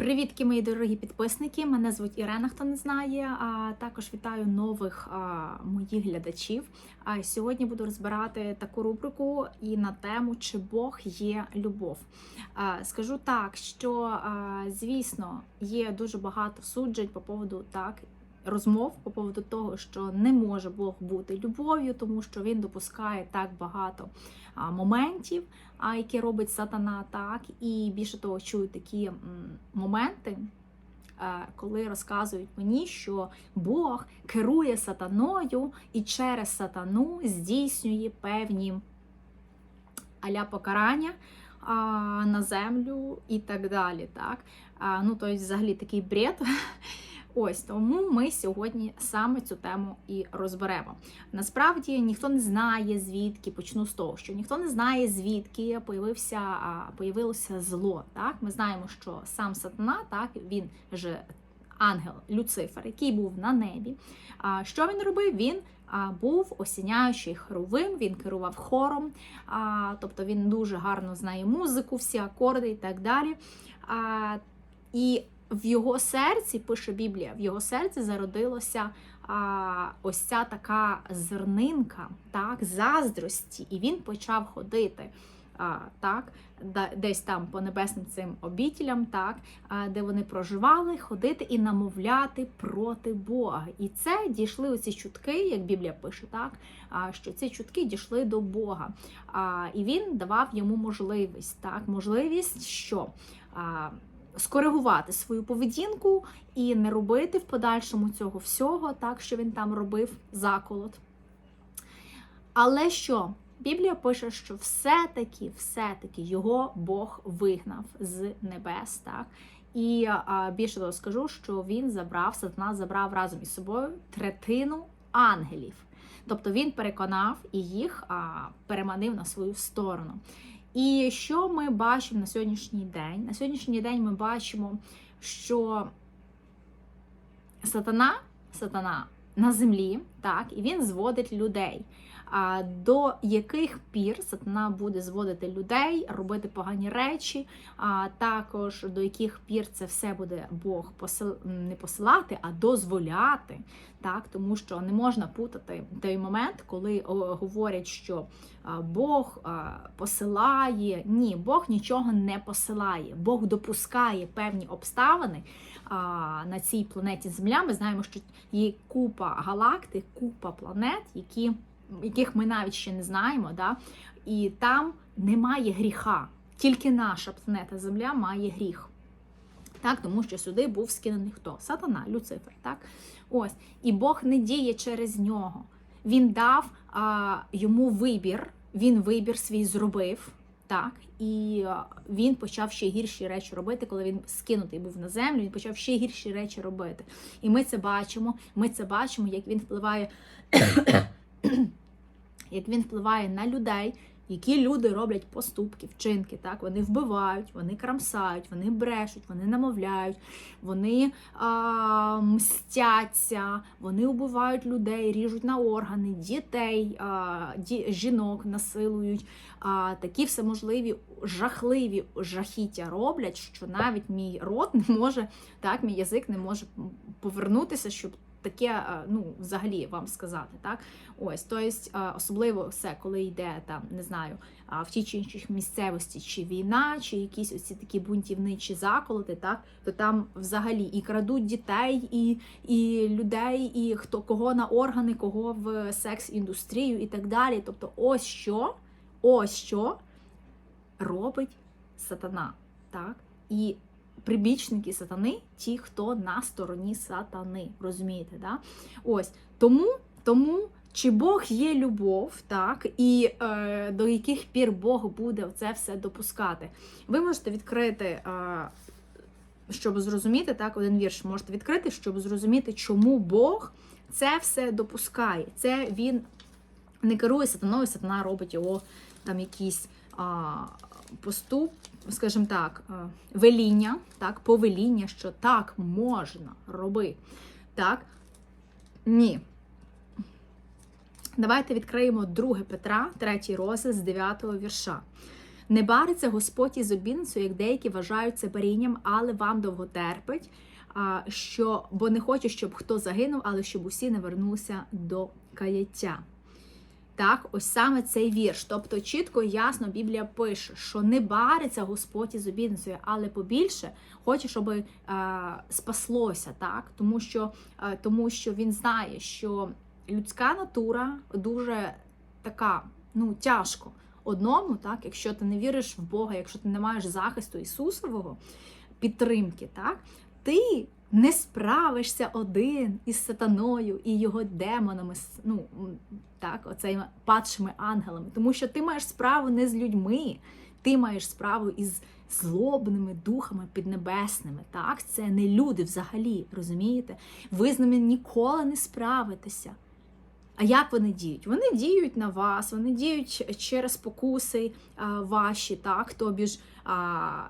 Привітки, мої дорогі підписники! Мене звуть Ірена, хто не знає. А також вітаю нових а, моїх глядачів. А сьогодні буду розбирати таку рубрику і на тему чи Бог є любов. А, скажу так, що а, звісно є дуже багато суджень по поводу так. Розмов по поводу того, що не може Бог бути любов'ю, тому що він допускає так багато моментів, які робить сатана, так і більше того, чую такі моменти, коли розказують мені, що Бог керує сатаною і через сатану здійснює певні аля покарання на землю і так далі. Так? Ну, тобто, взагалі такий бред. Ось тому ми сьогодні саме цю тему і розберемо. Насправді ніхто не знає звідки, почну з того, що ніхто не знає звідки появився, появилося зло. Так, ми знаємо, що сам сатана, так він же ангел Люцифер, який був на небі. А що він робив? Він був осіняючий хоровим, він керував хором, а, тобто він дуже гарно знає музику, всі акорди і так далі. А, і в його серці, пише Біблія, в його серці зародилося а, ось ця така зернинка, так, заздрості, і він почав ходити. А, так, десь там по небесним цим обітелям, так, де вони проживали, ходити і намовляти проти Бога. І це дійшли оці чутки, як Біблія пише, так, що ці чутки дійшли до Бога. І він давав йому можливість, так, можливість, що. Скоригувати свою поведінку і не робити в подальшому цього всього, так що він там робив заколот. Але що? Біблія пише, що все-таки, все-таки його Бог вигнав з небес. так? І а, більше того скажу, що він забрав, сатана забрав разом із собою третину ангелів. Тобто він переконав і їх а, переманив на свою сторону. І що ми бачимо на сьогоднішній день? На сьогоднішній день ми бачимо, що сатана, сатана на землі, так, і він зводить людей. До яких пір сатана буде зводити людей, робити погані речі, а також до яких пір це все буде Бог посил... не посилати, а дозволяти. Так, тому що не можна путати той момент, коли говорять, що Бог посилає. Ні, Бог нічого не посилає. Бог допускає певні обставини на цій планеті Земля. Ми знаємо, що є купа галактик, купа планет, які яких ми навіть ще не знаємо, да? і там немає гріха. Тільки наша планета Земля має гріх. Так, Тому що сюди був скинений хто? Сатана, Люцифер. Так? Ось. І Бог не діє через нього. Він дав а, йому вибір, він вибір свій зробив. Так, і він почав ще гірші речі робити, коли він скинутий був на землю, він почав ще гірші речі робити. І ми це бачимо. Ми це бачимо, як він впливає як він впливає на людей, які люди роблять поступки, вчинки. Так, вони вбивають, вони крамсають, вони брешуть, вони намовляють, вони а, мстяться, вони убивають людей, ріжуть на органи, дітей, а, ді, жінок насилують. А, такі всеможливі жахливі жахіття роблять, що навіть мій рот не може, так, мій язик не може повернутися, щоб таке, ну, взагалі вам сказати, так? Ось, тобто, особливо все, коли йде там, не знаю, в тій чи іншій місцевості, чи війна, чи якісь оці такі бунтівничі заколоти, так, то там взагалі і крадуть дітей, і і людей, і хто кого на органи, кого в секс-індустрію і так далі. Тобто, ось що, ось що робить сатана. так, і прибічники сатани, ті, хто на стороні сатани. Розумієте? да? Ось тому, тому. Чи Бог є любов, так, і е, до яких пір Бог буде це все допускати? Ви можете відкрити, е, щоб зрозуміти, так, один вірш можете відкрити, щоб зрозуміти, чому Бог це все допускає. Це він не керує сатаною, сатана робить його там якісь а, поступ, скажімо так, веління, так, повеління, що так можна робити. Так? Ні. Давайте відкриємо 2 Петра, 3 розділ з 9 вірша. Не бариться Господь із обідницею, як деякі вважають це барінням, але вам довго терпить, що, бо не хоче, щоб хто загинув, але щоб усі не вернулися до каяття. Так, ось саме цей вірш. Тобто чітко і ясно Біблія пише, що не бариться Господь із обідницею, але побільше хоче, щоб е, спаслося, так? Тому що, е, тому що він знає, що людська натура дуже така, ну, тяжко. Одному, так, якщо ти не віриш в Бога, якщо ти не маєш захисту Ісусового, підтримки, так, ти не справишся один із сатаною і його демонами, ну, так, оцими падшими ангелами. Тому що ти маєш справу не з людьми, ти маєш справу із злобними духами піднебесними. Так, це не люди взагалі, розумієте? Ви з ними ніколи не справитеся. А як вони діють? Вони діють на вас, вони діють через покуси ваші, так, тобі ж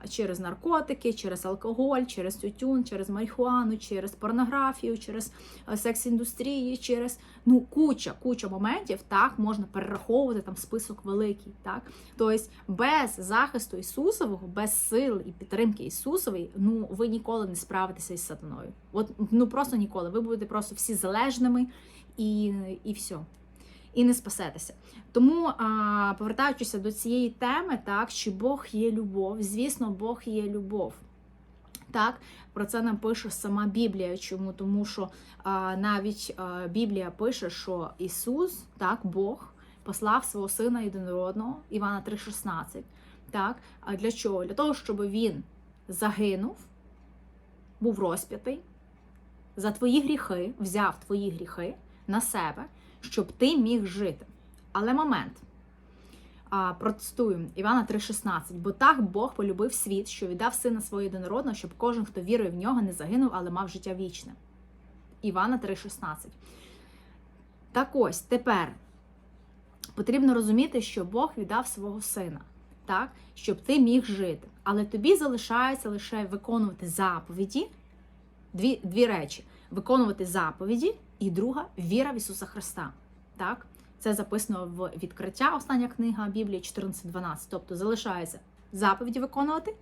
через наркотики, через алкоголь, через тютюн, через марихуану, через порнографію, через секс-індустрії, через ну куча, куча моментів так можна перераховувати там список великий. Так, тобто без захисту Ісусового, без сил і підтримки Ісусової, ну ви ніколи не справитеся із сатаною. От ну просто ніколи. Ви будете просто всі залежними і, і все. І не спасетеся. Тому, повертаючися до цієї теми, так, чи Бог є любов, звісно, Бог є любов. Так, про це нам пише сама Біблія. Чому? Тому що а, навіть а, Біблія пише, що Ісус, так, Бог, послав свого сина єдинородного, Івана 3,16. Так, а для чого? Для того, щоб він загинув, був розп'ятий, за твої гріхи, взяв твої гріхи на себе, щоб ти міг жити. Але момент. А, Івана 3,16. Бо так Бог полюбив світ, що віддав сина свого єдинородного, щоб кожен, хто вірує в нього, не загинув, але мав життя вічне. Івана 3,16. Так ось тепер потрібно розуміти, що Бог віддав свого сина, так, щоб ти міг жити. Але тобі залишається лише виконувати заповіді. Дві, дві речі: виконувати заповіді, і друга віра в Ісуса Христа. Так? Це записано в відкриття, остання книга Біблії 14.12. Тобто залишається заповіді виконувати,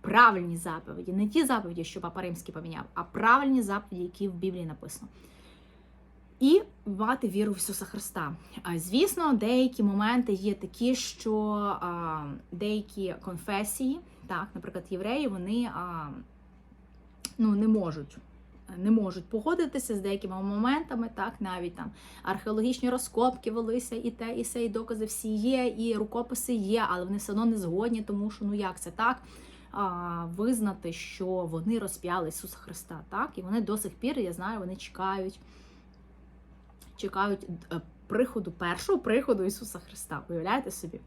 правильні заповіді, не ті заповіді, що Папа Римський поміняв, а правильні заповіді, які в Біблії написано. І мати віру в Ісуса Христа. Звісно, деякі моменти є такі, що а, деякі конфесії, так, наприклад, євреї, вони а, ну, не можуть. Не можуть погодитися з деякими моментами, так навіть там археологічні розкопки велися, і те, і все, і докази всі є, і рукописи є, але вони все одно не згодні, тому що ну як це так визнати, що вони розп'яли Ісуса Христа, так і вони до сих пір, я знаю, вони чекають, чекають е, приходу, першого приходу Ісуса Христа. Уявляєте собі?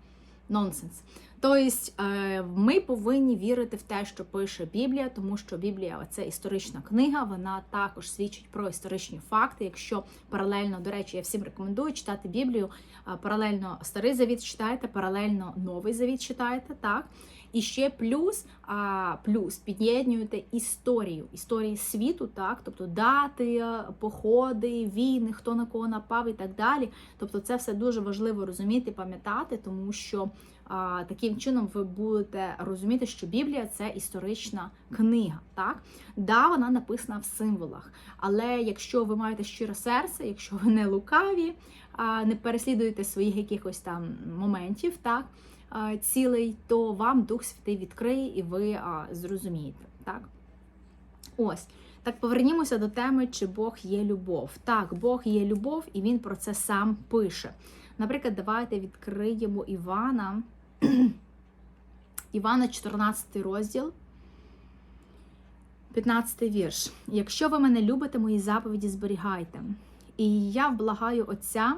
Нонсенс. Тобто е, ми повинні вірити в те, що пише Біблія, тому що Біблія це історична книга, вона також свідчить про історичні факти. Якщо паралельно, до речі, я всім рекомендую читати Біблію, паралельно старий завіт читайте, паралельно новий завіт читайте, так. І ще плюс, а, плюс під'єднуєте історію, історії світу, так, тобто дати, походи, війни, хто на кого напав і так далі. Тобто, це все дуже важливо розуміти, пам'ятати, тому що а, таким чином ви будете розуміти, що Біблія це історична книга. Так, да, вона написана в символах. Але якщо ви маєте щире серце, якщо ви не лукаві, а, не переслідуєте своїх якихось там моментів, так цілий, то вам Дух Святий відкриє і ви зрозумієте. Так? Ось. Так повернімося до теми, чи Бог є любов. Так, Бог є любов, і Він про це сам пише. Наприклад, давайте відкриємо Івана. Івана, 14 розділ, 15 вірш. Якщо ви мене любите, мої заповіді зберігайте. І я вблагаю Отця,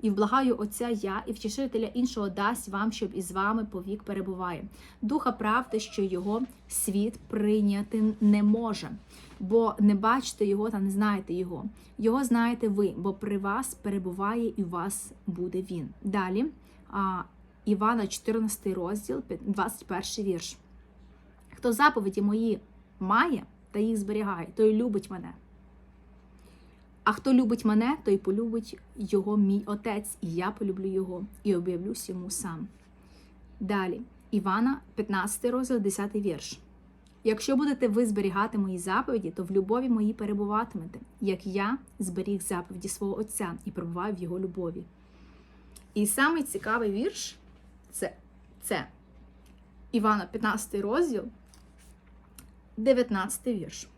і вблагаю Отця я, і втішителя іншого дасть вам, щоб із вами повік перебуває. Духа правди, що його світ прийняти не може, бо не бачите його та не знаєте його. Його знаєте ви, бо при вас перебуває і у вас буде він. Далі Івана, 14 розділ, 21 вірш. Хто заповіді мої має та їх зберігає, той любить мене. А хто любить мене, той полюбить його мій отець, і я полюблю його, і об'явлюсь йому сам. Далі, Івана, 15 розділ, 10 вірш. Якщо будете ви зберігати мої заповіді, то в любові моїй перебуватимете, як я зберіг заповіді свого Отця і перебуваю в його любові. І самий цікавий вірш це, це Івана, 15 розділ, 19 вірш.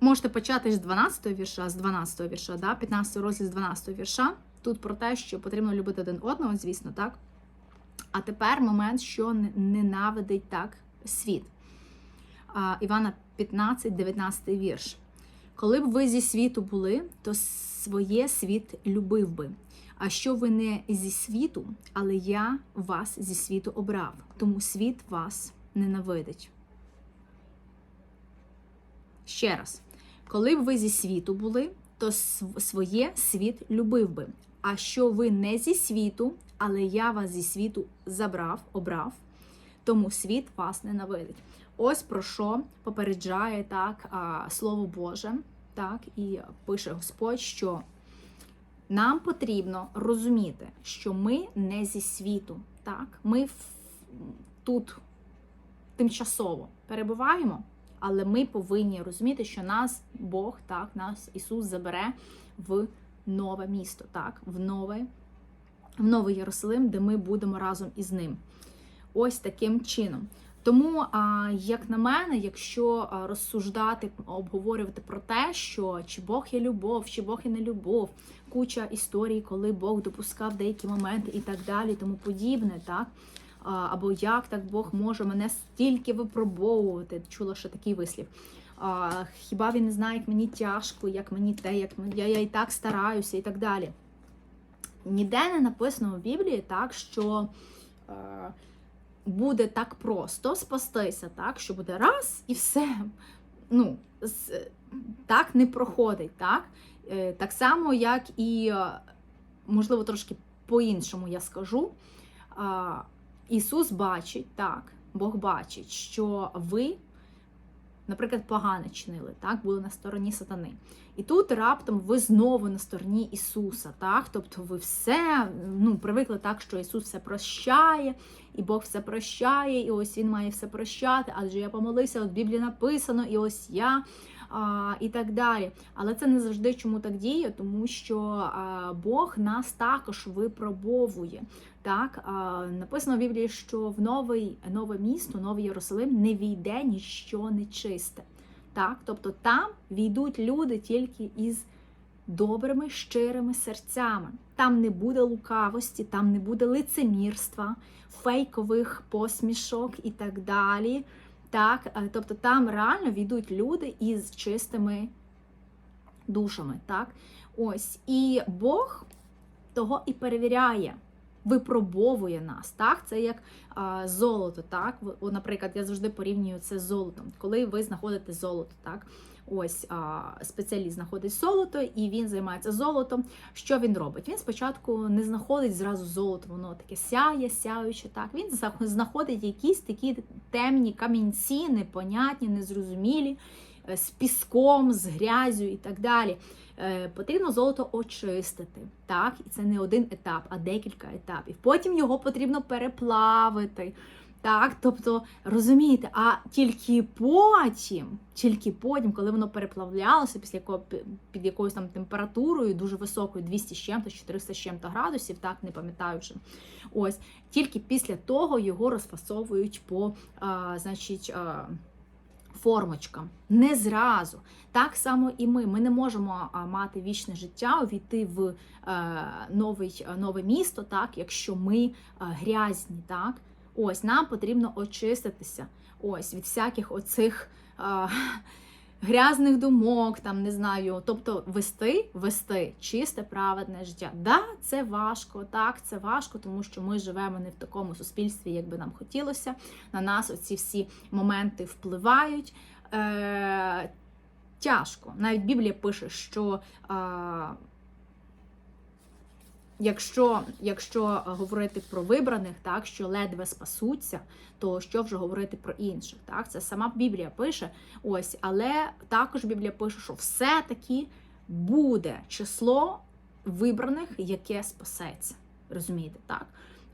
Можете почати з 12 вірша, з 12 вірша, да? 15 розділ з 12 вірша. Тут про те, що потрібно любити один одного, звісно, так. А тепер момент, що ненавидить так світ. А, Івана 15, 19 вірш. Коли б ви зі світу були, то своє світ любив би. А що ви не зі світу, але я вас зі світу обрав, тому світ вас ненавидить. Ще раз, коли б ви зі світу були, то своє світ любив би. А що ви не зі світу, але я вас зі світу забрав, обрав, тому світ вас ненавидить. Ось про що попереджає так Слово Боже, так, і пише Господь, що нам потрібно розуміти, що ми не зі світу. так, Ми тут тимчасово перебуваємо. Але ми повинні розуміти, що нас Бог, так, нас Ісус забере в нове місто, так, в нове, в новий Єрусалим, де ми будемо разом із ним. Ось таким чином. Тому, як на мене, якщо розсуждати, обговорювати про те, що чи Бог є любов, чи Бог є не любов, куча історій, коли Бог допускав деякі моменти і так далі, тому подібне, так або як так Бог може мене стільки випробовувати. Чула ще такий вислів. Хіба він не знає, як мені тяжко, як мені те, як я, я і так стараюся, і так далі. Ніде не написано в Біблії так, що е, буде так просто спастися, так, що буде раз і все. Ну, Так не проходить. Так е, Так само, як і, е, можливо, трошки по-іншому я скажу. Ісус бачить, так, Бог бачить, що ви, наприклад, погано чинили, так, були на стороні сатани. І тут раптом ви знову на стороні Ісуса, так? Тобто ви все ну, привикли так, що Ісус все прощає, і Бог все прощає, і ось Він має все прощати, адже я помолився, от в Біблії написано, і ось я а, і так далі. Але це не завжди чому так діє, тому що а, Бог нас також випробовує. Так, а, Написано в Біблії, що в новий, нове місто, новий Єрусалим не війде ніщо нечисте. Так? Тобто там війдуть люди тільки із добрими, щирими серцями. Там не буде лукавості, там не буде лицемірства, фейкових посмішок і так далі. Так, е, Тобто там реально війдуть люди із чистими душами. Так? Ось. І Бог того і перевіряє, випробовує нас. Так? Це як а, золото. Так? Наприклад, я завжди порівнюю це з золотом. Коли ви знаходите золото, так? Ось а, спеціаліст знаходить золото, і він займається золотом. Що він робить? Він спочатку не знаходить зразу золото, воно таке сяє, сяюче. Так він знаходить якісь такі темні камінці, непонятні, незрозумілі, е, з піском, з грязю і так далі. Е, потрібно золото очистити. Так, і це не один етап, а декілька етапів. Потім його потрібно переплавити. Так, тобто, розумієте, а тільки потім, тільки потім, коли воно переплавлялося після якого під якоюсь там температурою, дуже високою, 200 з чим-то, 400 з чим-то градусів, так не пам'ятаю вже. Ось тільки після того його розфасовують по, а, значить. А, Формочкам не зразу. Так само і ми. Ми не можемо мати вічне життя, увійти в е, новий, нове місто, так, якщо ми е, грязні. так. Ось нам потрібно очиститися ось від всяких оцих а, грязних думок, там не знаю, тобто вести, вести чисте, праведне життя. Да, це важко, так, це важко, тому що ми живемо не в такому суспільстві, як би нам хотілося. На нас оці всі моменти впливають. Е, Тяжко. Навіть Біблія пише, що. Е, Якщо якщо говорити про вибраних, так що ледве спасуться, то що вже говорити про інших? Так, це сама Біблія пише. Ось, але також Біблія пише, що все-таки буде число вибраних, яке спасеться. Розумієте, так?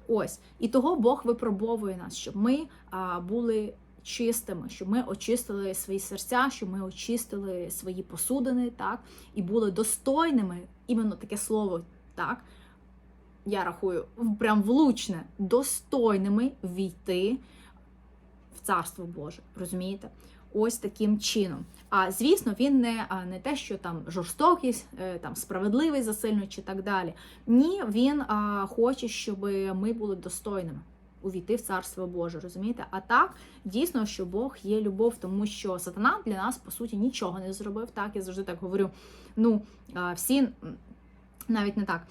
Ось. І того Бог випробовує нас, щоб ми а, були чистими, щоб ми очистили свої серця, щоб ми очистили свої посудини, так, і були достойними, іменно таке слово, так. Я рахую, прям влучне, достойними війти в Царство Боже. Розумієте? Ось таким чином. А звісно, він не не те, що там жорстокість, е, там справедливий засильно чи так далі. Ні, він а, хоче, щоб ми були достойними увійти в царство Боже, розумієте? А так дійсно, що Бог є любов, тому що сатана для нас по суті нічого не зробив. Так я завжди так говорю. Ну всі навіть не так,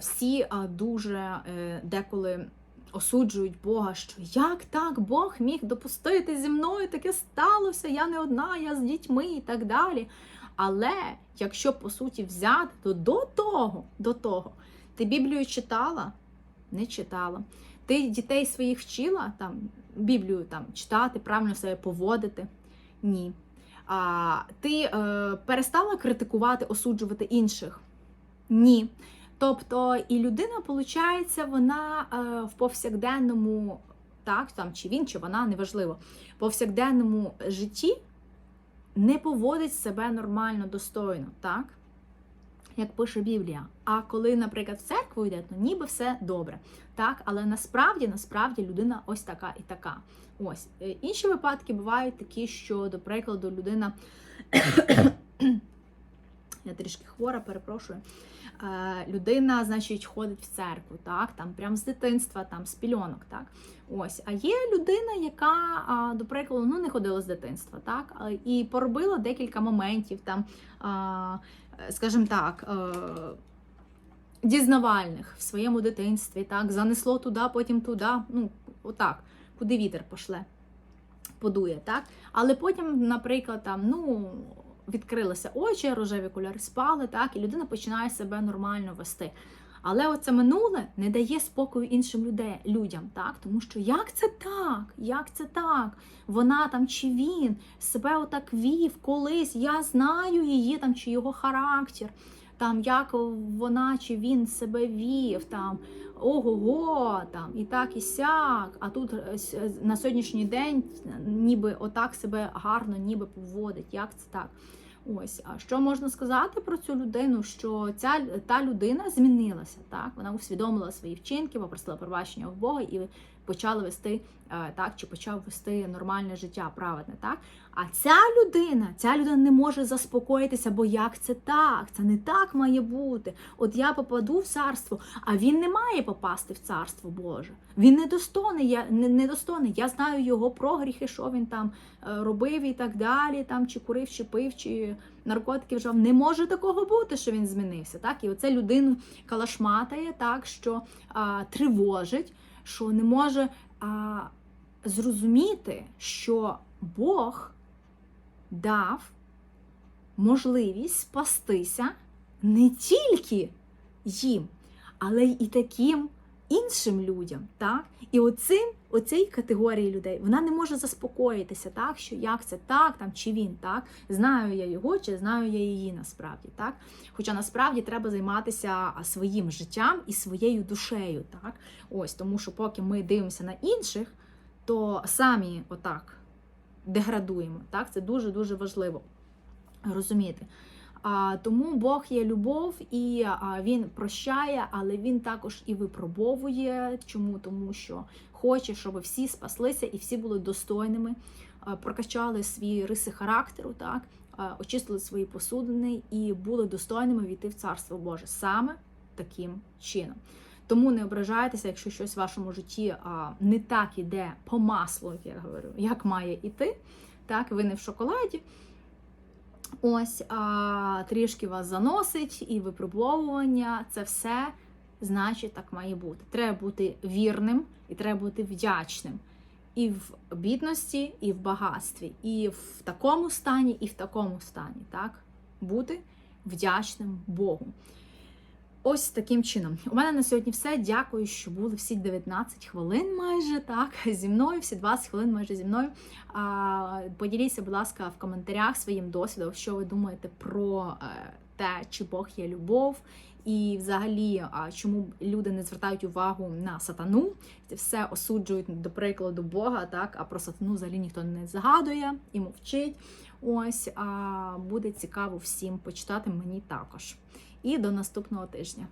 всі дуже е, деколи осуджують Бога, що як так Бог міг допустити зі мною таке сталося, я не одна, я з дітьми і так далі. Але якщо по суті взяти, то до того, до того, ти Біблію читала? Не читала. Ти дітей своїх вчила там Біблію там читати, правильно себе поводити? Ні. А, Ти е, перестала критикувати, осуджувати інших? Ні. Тобто і людина, виходить, вона е, в повсякденному, так, там, чи він, чи вона, неважливо, в повсякденному житті не поводить себе нормально, достойно, так? Як пише Біблія. А коли, наприклад, в церкву йде, то ніби все добре. Так, але насправді, насправді людина ось така і така. Ось. Е, інші випадки бувають такі, що, до прикладу, людина. Я трішки хвора, перепрошую. Е, людина, значить, ходить в церкву, так, там прям з дитинства, там з пільонок, так. Ось, а є людина, яка, до прикладу, ну не ходила з дитинства, так, і поробила декілька моментів, там, скажімо так, е, дізнавальних в своєму дитинстві, так, занесло туди, потім туди, ну, отак, куди вітер пошле, подує, так. Але потім, наприклад, там, ну відкрилися очі, рожеві кольори спали, так, і людина починає себе нормально вести. Але оце минуле не дає спокою іншим людей, людям, так? Тому що як це так? Як це так? Вона там чи він себе отак вів колись, я знаю її там чи його характер, там як вона чи він себе вів, там ого-го, там і так, і сяк. А тут е, е, на сьогоднішній день ніби отак себе гарно, ніби поводить. Як це так? Ось, а що можна сказати про цю людину? Що ця та людина змінилася, так вона усвідомила свої вчинки, попросила пробачення в Бога і почала вести е, так, чи почав вести нормальне життя, праведне, так. А ця людина, ця людина не може заспокоїтися, бо як це так? Це не так має бути. От я попаду в царство, а він не має попасти в царство Боже. Він недостойний, я не недостойний. Я знаю його прогріхи, що він там е, робив і так далі, там чи курив, чи пив, чи наркотики вживав. Не може такого бути, що він змінився. Так, і оце людину калашматає, так що а, тривожить що не може а, зрозуміти, що Бог дав можливість спастися не тільки їм, але й таким іншим людям. так? І оцим, оцій категорії людей вона не може заспокоїтися, так, що як це так, там, чи він так, знаю я його, чи знаю я її насправді. так? Хоча насправді треба займатися своїм життям і своєю душею. так? Ось, Тому що поки ми дивимося на інших, то самі отак деградуємо. так? Це дуже-дуже важливо розуміти. Тому Бог є любов і Він прощає, але Він також і випробовує. Чому? Тому що хоче, щоб всі спаслися і всі були достойними, прокачали свої риси характеру, так, очистили свої посудини і були достойними війти в Царство Боже саме таким чином. Тому не ображайтеся, якщо щось в вашому житті а, не так іде по маслу, як я говорю, як має іти. Так, ви не в шоколаді. Ось а, трішки вас заносить і випробовування. Це все значить так має бути. Треба бути вірним і треба бути вдячним. І в бідності, і в багатстві, і в такому стані, і в такому стані. Так? Бути вдячним Богу. Ось таким чином. У мене на сьогодні все. Дякую, що були всі 19 хвилин майже так, зі мною, всі 20 хвилин майже зі мною. А, Поділіться, будь ласка, в коментарях своїм досвідом, що ви думаєте про е, те, чи Бог є любов, і взагалі, чому люди не звертають увагу на сатану, все осуджують до прикладу Бога, так а про сатану взагалі ніхто не згадує і мовчить. Ось а буде цікаво всім почитати мені також. І до наступного тижня.